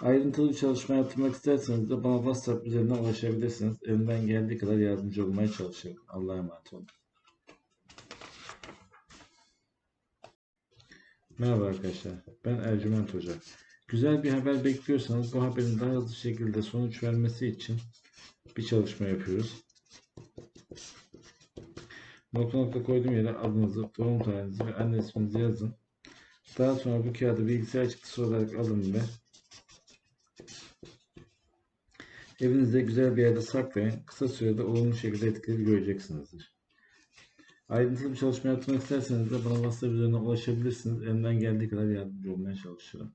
Ayrıntılı bir çalışma yaptırmak isterseniz de bana WhatsApp üzerinden ulaşabilirsiniz. Elimden geldiği kadar yardımcı olmaya çalışırım. Allah'a emanet olun. Merhaba arkadaşlar. Ben Ercüment Hoca. Güzel bir haber bekliyorsanız bu haberin daha hızlı şekilde sonuç vermesi için bir çalışma yapıyoruz. Nokta nokta koyduğum yere adınızı, doğum tarihinizi ve anne isminizi yazın. Daha sonra bu kağıdı bilgisayar çıktısı olarak alın ve Evinizde güzel bir yerde saklayın. Kısa sürede olumlu şekilde etkileri göreceksinizdir. Ayrıntılı bir çalışma yapmak isterseniz de bana WhatsApp üzerinden ulaşabilirsiniz. Elimden geldiği kadar yardımcı olmaya çalışırım.